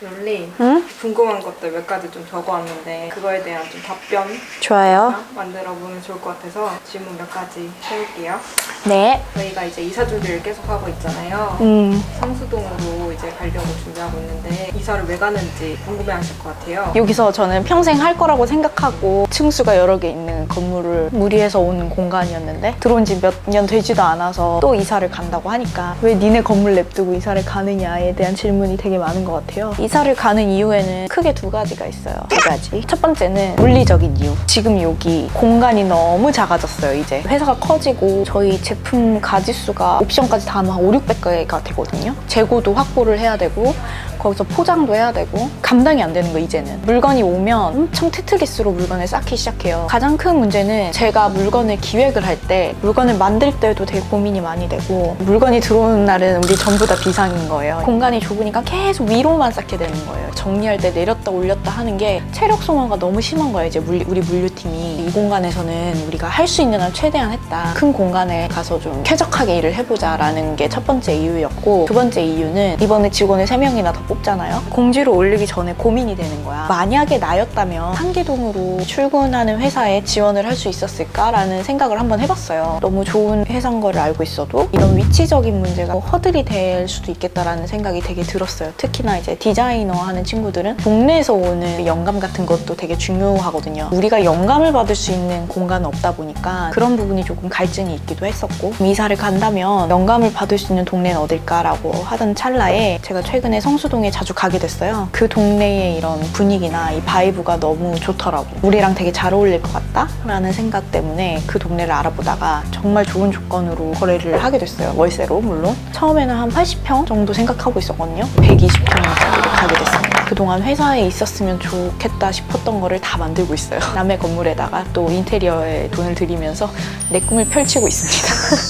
롤리 응? 궁금한 것들 몇 가지 좀 적어왔는데 그거에 대한 좀 답변 좋아요. 만들어 보면 좋을 것 같아서 질문 몇 가지 해볼게요. 네. 저희가 이제 이사 준비를 계속 하고 있잖아요. 음, 성수동으로 이제 가려고 준비하고 있는데 이사를 왜 가는지 궁금해하실 것 같아요. 여기서 저는 평생 할 거라고 생각하고 층수가 여러 개 있는 건물을 무리해서 온 공간이었는데 들어온 지 몇 년 되지도 않아서 또 이사를 간다고 하니까 왜 니네 건물 냅두고 이사를 가느냐에 대한 질문이 되게 많은 것 같아요. 이사를 가는 이유에는 크게 두 가지가 있어요. 두 가지. 첫 번째는 물리적인 이유. 지금 여기 공간이 너무 작아졌어요, 이제. 회사가 커지고 저희 제품 가지수가 옵션까지 다 하면 한 5, 600개가 되거든요. 재고도 확보를 해야 되고 거기서 포장도 해야 되고 감당이 안 되는 거 이제는. 물건이 오면 엄청 테트리스로 물건을 쌓기 시작해요. 가장 큰 문제는 제가 물건을 기획을 할 때 물건을 만들 때도 되게 고민이 많이 되고 물건이 들어오는 날은 우리 전부 다 비상인 거예요. 공간이 좁으니까 계속 위로만 쌓게 되는 거예요. 정리할 때 내렸다 올렸다 하는 게 체력 소모가 너무 심한 거예요 이제 물- 우리 물류팀이. 이 공간에서는 우리가 할 수 있는 한 최대한 했다. 큰 공간에 가서 좀 쾌적하게 일을 해보자 라는 게 첫 번째 이유였고 두 번째 이유는 이번에 직원을 세명이나 더 뽑잖아요? 공지를 올리기 전에 고민이 되는 거야. 만약에 나였다면 한기동으로 출근하는 회사에 지원을 할 수 있었을까라는 생각을 한번 해봤어요. 너무 좋은 회사인 거를 알고 있어도 이런 위치적인 문제가 허들이 될 수도 있겠다라는 생각이 되게 들었어요. 특히나 이제 디자이너 하는 친구들은 동네에서 오는 영감 같은 것도 되게 중요하거든요. 우리가 영감을 받을 수 있는 공간은 없다 보니까 그런 부분이 조금 갈증이 있기도 했었고 이사를 간다면 영감을 받을 수 있는 동네는 어딜까라고 하던 찰나에 제가 최근에 성수동 에 자주 가게 됐어요. 그 동네의 이런 분위기나 이 바이브가 너무 좋더라고. 우리랑 되게 잘 어울릴 것 같다 라는 생각 때문에 그 동네를 알아보다가 정말 좋은 조건으로 거래를 하게 됐어요. 월세로 물론. 처음에는 한 80평 정도 생각하고 있었거든요. 120평짜리로 가게 됐습니다. 그동안 회사에 있었으면 좋겠다 싶었던 거를 다 만들고 있어요. 남의 건물에다가 또 인테리어에 돈을 들이면서 내 꿈을 펼치고 있습니다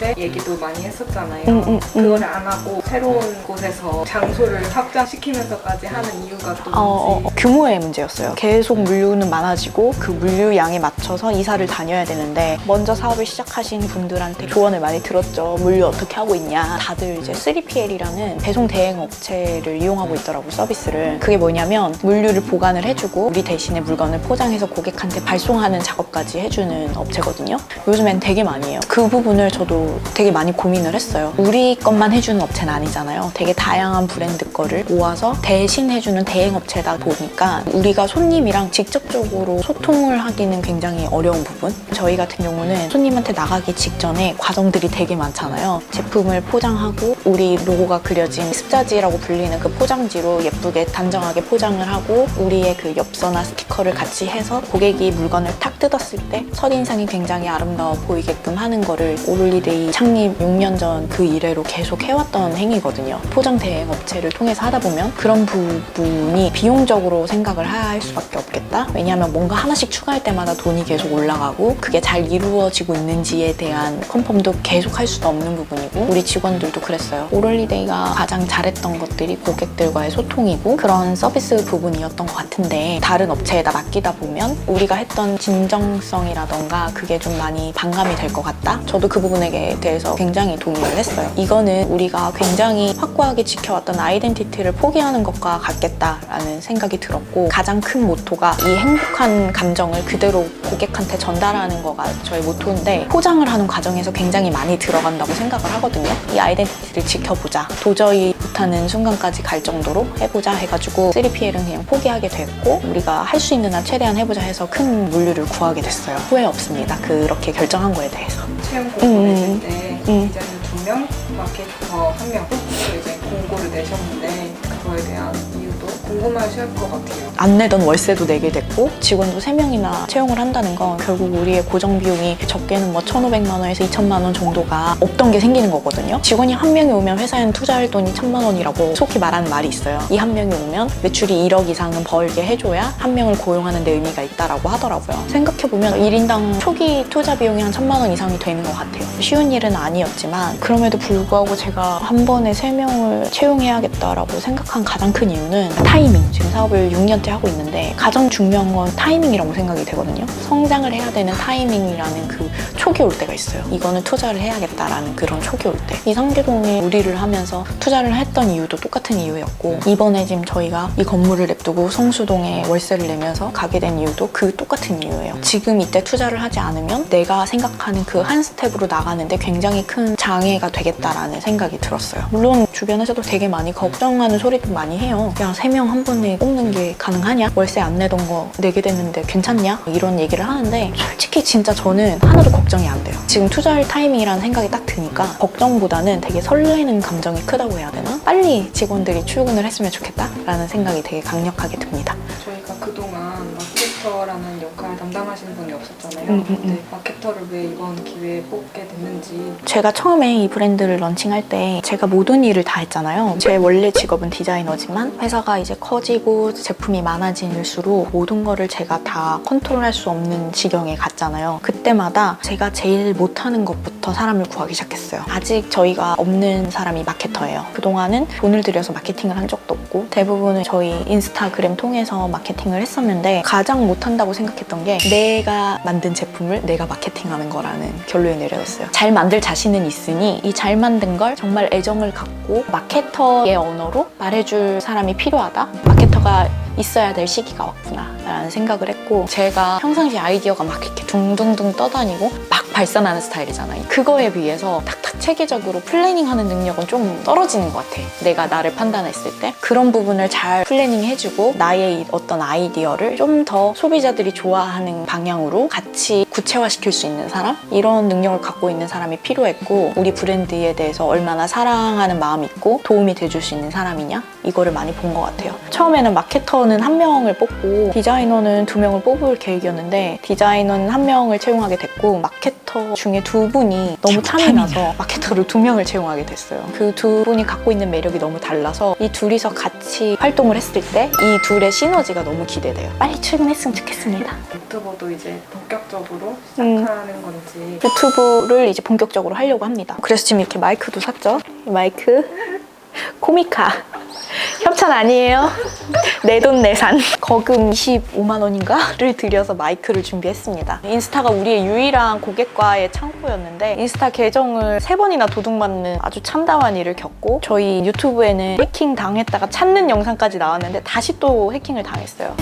대행업체 얘기도 많이 했었잖아요. 음, 음, 음. 그거를 안 하고 새로운 곳에서 장소를 확장시키면서까지 하는 이유가 또. 어, 어, 어, 규모의 문제였어요. 계속 물류는 많아지고 그 물류량에 맞춰서 이사를 다녀야 되는데 먼저 사업을 시작하신 분들한테 조언을 많이 들었죠. 물류 어떻게 하고 있냐. 다들 이제 3PL이라는 배송 대행 업체를 이용하고 있더라고 서비스를. 그게 뭐냐면 물류를 보관을 해주고 우리 대신에 물건을 포장해서 고객한테 발송하는 작업까지 해주는 업체거든요. 요즘엔 되게 많이 해요. 그 부분을 저도 되게 많이 고민을 했어요. 우리 것만 해주는 업체는 아니잖아요. 되게 다양한 브랜드 거를 모아서 대신 해주는 대행 업체다 보니까 우리가 손님이랑 직접적으로 소통을 하기는 굉장히 어려운 부분. 저희 같은 경우는 손님한테 나가기 직전에 과정들이 되게 많잖아요. 제품을 포장하고 우리 로고가 그려진 습자지라고 불리는 그 포장지로 예쁘게 단정하게 포장을 하고 우리의 그 엽서나 스티커를 같이 해서 고객이 물건을 탁 뜯었을 때 첫인상이 굉장히 아름다워 보이게끔 하는 거를 오롤리데이 창립 6년 전 그 이래로 계속 해왔던 행위거든요. 포장 대행 업체를 통해서 하다 보면 그런 부분이 비용적으로 생각을 할 수밖에 없겠다. 왜냐하면 뭔가 하나씩 추가할 때마다 돈이 계속 올라가고 그게 잘 이루어지고 있는지에 대한 컨펌도 계속 할 수도 없는 부분이고 우리 직원들도 그랬어요. 오롤리데이가 가장 잘했던 것들이 고객들과의 소통이고 그런 서비스 부분이었던 것 같은데 다른 업체에다 맡기다 보면 우리가 했던 진정성이라던가 그게 좀 많이 반감이 될 것 같다. 저도 그 부분에 대해서 굉장히 동의를 했어요. 이거는 우리가 굉장히 확고하게 지켜왔던 아이덴티티를 포기하는 것과 같겠다라는 생각이 들었고 가장 큰 모토가 이 행복한 감정을 그대로 고객한테 전달하는 거가 저의 모토인데 포장을 하는 과정에서 굉장히 많이 들어간다고 생각을 하거든요. 이 아이덴티티를 지켜보자. 도저히 못하는 순간까지 갈 정도로 해보자 해가지고 3PL은 그냥 포기하게 됐고 우리가 할 수 있는 한 최대한 해보자 해서 큰 물류를 구하게 됐어요. 후회 없습니다. 그렇게 결정한 거에 대해서. 채용 공고 음, 내실 때 음. 디자인 두 명, 마케터 한 명, 또 이제 공고를 내셨는데 그거에 대한 궁금하실 것 같아요. 안 내던 월세도 내게 됐고 직원도 3명이나 채용을 한다는 건 결국 우리의 고정 비용이 적게는 뭐 1,500만 원에서 2천만 원 정도가 없던 게 생기는 거거든요. 직원이 한 명이 오면 회사에는 투자할 돈이 1천만 원이라고 속히 말하는 말이 있어요. 이 한 명이 오면 매출이 1억 이상은 벌게 해줘야 한 명을 고용하는 데 의미가 있다라고 하더라고요. 생각해보면 1인당 초기 투자 비용이 한 1천만 원 이상이 되는 것 같아요. 쉬운 일은 아니었지만 그럼에도 불구하고 제가 한 번에 세명을 채용해야겠다라고 생각한 가장 큰 이유는 타 이밍. 지금 사업을 6년째 하고 있는데 가장 중요한 건 타이밍이라고 생각이 되거든요. 성장을 해야 되는 타이밍이라는 그 촉이 올 때가 있어요. 이거는 투자를 해야겠다라는 그런 촉이 올 때. 이 상계동에 우리를 하면서 투자를 했던 이유도 똑같은 이유였고 이번에 지금 저희가 이 건물을 냅두고 성수동에 월세를 내면서 가게 된 이유도 그 똑같은 이유예요. 지금 이때 투자를 하지 않으면 내가 생각하는 그 한 스텝으로 나가는데 굉장히 큰 장애가 되겠다라는 생각이 들었어요. 물론 주변에서도 되게 많이 걱정하는 소리도 많이 해요. 야, 세명 한 번에 뽑는 게 가능하냐? 월세 안 내던 거 내게 됐는데 괜찮냐? 이런 얘기를 하는데 솔직히 진짜 저는 하나도 걱정이 안 돼요. 지금 투자할 타이밍이라는 생각이 딱 드니까 걱정보다는 되게 설레는 감정이 크다고 해야 되나? 빨리 직원들이 출근을 했으면 좋겠다라는 생각이 되게 강력하게 듭니다. 저희가 그동안 마케터라는 역할 담당하시는 분이 없었잖아요. 음, 음, 음. 근데 마케터를 왜 이번 기회에 뽑게 됐는지 제가 처음에 이 브랜드를 런칭할 때 제가 모든 일을 다 했잖아요. 제 원래 직업은 디자이너지만 회사가 이제 커지고 제품이 많아질수록 모든 거를 제가 다 컨트롤할 수 없는 지경에 갔잖아요. 그때마다 제가 제일 못하는 것부터 사람을 구하기 시작했어요. 아직 저희가 없는 사람이 마케터예요. 그동안은 돈을 들여서 마케팅을 한 적도 없고 대부분은 저희 인스타그램 통해서 마케팅을 했었는데 가장 못한다고 생각했던 게 내가 만든 제품을 내가 마케팅하는 거라는 결론이 내려졌어요. 잘 만들 자신은 있으니 이 잘 만든 걸 정말 애정을 갖고 마케터의 언어로 말해줄 사람이 필요하다. 마케터가 있어야 될 시기가 왔구나 라는 생각을 했고 제가 평상시 아이디어가 막 이렇게 둥둥둥 떠다니고 막 발산하는 스타일이잖아요. 그거에 비해서 탁탁 체계적으로 플래닝하는 능력은 좀 떨어지는 것 같아. 내가 나를 판단했을 때 그런 부분을 잘 플래닝 해주고 나의 이 어떤 아이디어를 좀 더 소비자들이 좋아하는 방향으로 같이 구체화시킬 수 있는 사람? 이런 능력을 갖고 있는 사람이 필요했고 우리 브랜드에 대해서 얼마나 사랑하는 마음이 있고 도움이 돼줄 수 있는 사람이냐? 이거를 많이 본 것 같아요. 처음에는 마케터는 한 명을 뽑고 디자이너는 두 명을 뽑을 계획이었는데 디자이너는 한 명을 채용하게 됐고 마케터 중에 두 분이 너무 탐이 나서 마케터를 두 명을 채용하게 됐어요. 그 두 분이 갖고 있는 매력이 너무 달라서 이 둘이서 같이 활동을 했을 때 이 둘의 시너지가 너무 기대돼요. 빨리 출근했으면 좋겠습니다. 유튜버도 이제 본격적으로 음. 시작하는 건지. 유튜브를 이제 본격적으로 하려고 합니다. 그래서 지금 이렇게 마이크도 샀죠. 이 마이크? 코미카 협찬 아니에요. 내 돈 내산 거금 25만 원인가를 들여서 마이크를 준비했습니다. 인스타가 우리의 유일한 고객과의 창고였는데 인스타 계정을 세 번이나 도둑맞는 아주 참담한 일을 겪고 저희 유튜브에는 해킹 당했다가 찾는 영상까지 나왔는데 다시 또 해킹을 당했어요.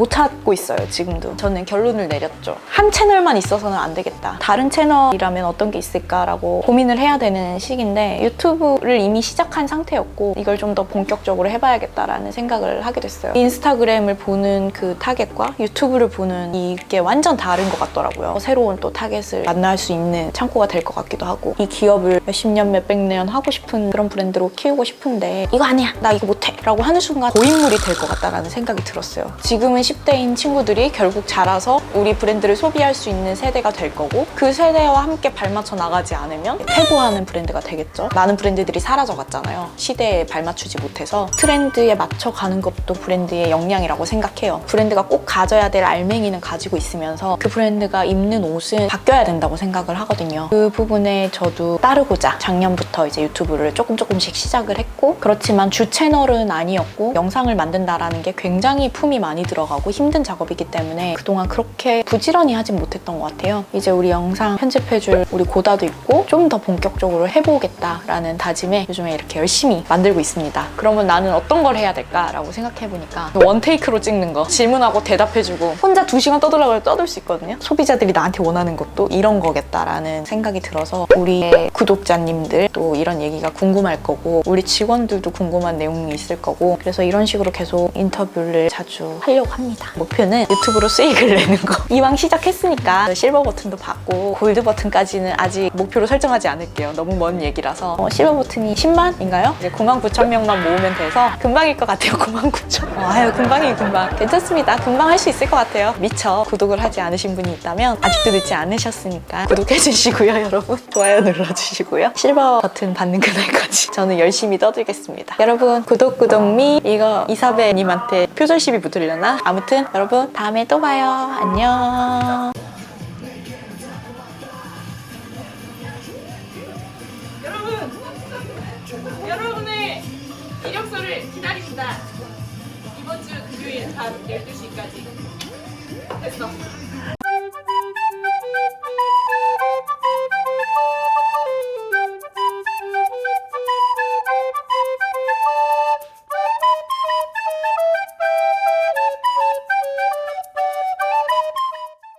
못 찾고 있어요 지금도. 저는 결론을 내렸죠. 한 채널만 있어서는 안 되겠다. 다른 채널이라면 어떤 게 있을까라고 고민을 해야 되는 시기인데 유튜브를 이미 시작한 상태였고 이걸 좀 더 본격적으로 해봐야겠다라는 생각을 하게 됐어요. 인스타그램을 보는 그 타겟과 유튜브를 보는 이게 완전 다른 것 같더라고요. 새로운 또 타겟을 만날 수 있는 창고가 될 것 같기도 하고 이 기업을 몇십 년 몇백 년 하고 싶은 그런 브랜드로 키우고 싶은데 이거 아니야. 나 이거 못해. 라고 하는 순간 고인물이 될 것 같다라는 생각이 들었어요. 지금은 10대인 친구들이 결국 자라서 우리 브랜드를 소비할 수 있는 세대가 될 거고 그 세대와 함께 발맞춰 나가지 않으면 퇴보하는 브랜드가 되겠죠. 많은 브랜드들이 사라져 갔잖아요. 시대에 발맞추지 못해서 트렌드에 맞춰 가는 것도 브랜드의 역량이라고 생각해요. 브랜드가 꼭 가져야 될 알맹이는 가지고 있으면서 그 브랜드가 입는 옷은 바뀌어야 된다고 생각을 하거든요. 그 부분에 저도 따르고자 작년부터 이제 유튜브를 조금 조금씩 시작을 했고 그렇지만 주 채널은 아니었고 영상을 만든다라는 게 굉장히 품이 많이 들어가고 힘든 작업이기 때문에 그동안 그렇게 부지런히 하진 못했던 것 같아요. 이제 우리 영상 편집해줄 우리 고다도 있고 좀 더 본격적으로 해보겠다라는 다짐에 요즘에 이렇게 열심히 만들고 있습니다. 그러면 나는 어떤 걸 해야 될까라고 생각해보니까 원테이크로 찍는 거 질문하고 대답해주고 혼자 두 시간 떠들라고 떠들 수 있거든요. 소비자들이 나한테 원하는 것도 이런 거겠다라는 생각이 들어서 우리의 구독자님들 또 이런 얘기가 궁금할 거고 우리 직원들도 궁금한 내용이 있을 거고 그래서 이런 식으로 계속 인터뷰를 자주 하려고 합니다. 목표는 유튜브로 수익을 내는 거. 이왕 시작했으니까 실버 버튼도 받고 골드 버튼까지는 아직 목표로 설정하지 않을게요. 너무 먼 얘기라서 어, 실버 버튼이 10만인가요? 이제 9만 9천 명만 모으면 돼서 금방일 것 같아요. 9만 9천. 어, 아유 금방이 금방. 괜찮습니다. 금방 할 수 있을 것 같아요. 미처 구독을 하지 않으신 분이 있다면 아직도 늦지 않으셨으니까 구독해 주시고요, 여러분. 좋아요 눌러주시고요. 실버 버튼 받는 그날까지 저는 열심히 떠들겠습니다. 여러분 구독 구독 미 이거 이사배님한테 표절 시비 붙으려나? 아무튼 여러분 다음에 또 봐요. 안녕. 여러분의 이력서를 기다립니다. 이번 주 금요일 밤 12시까지. 됐어.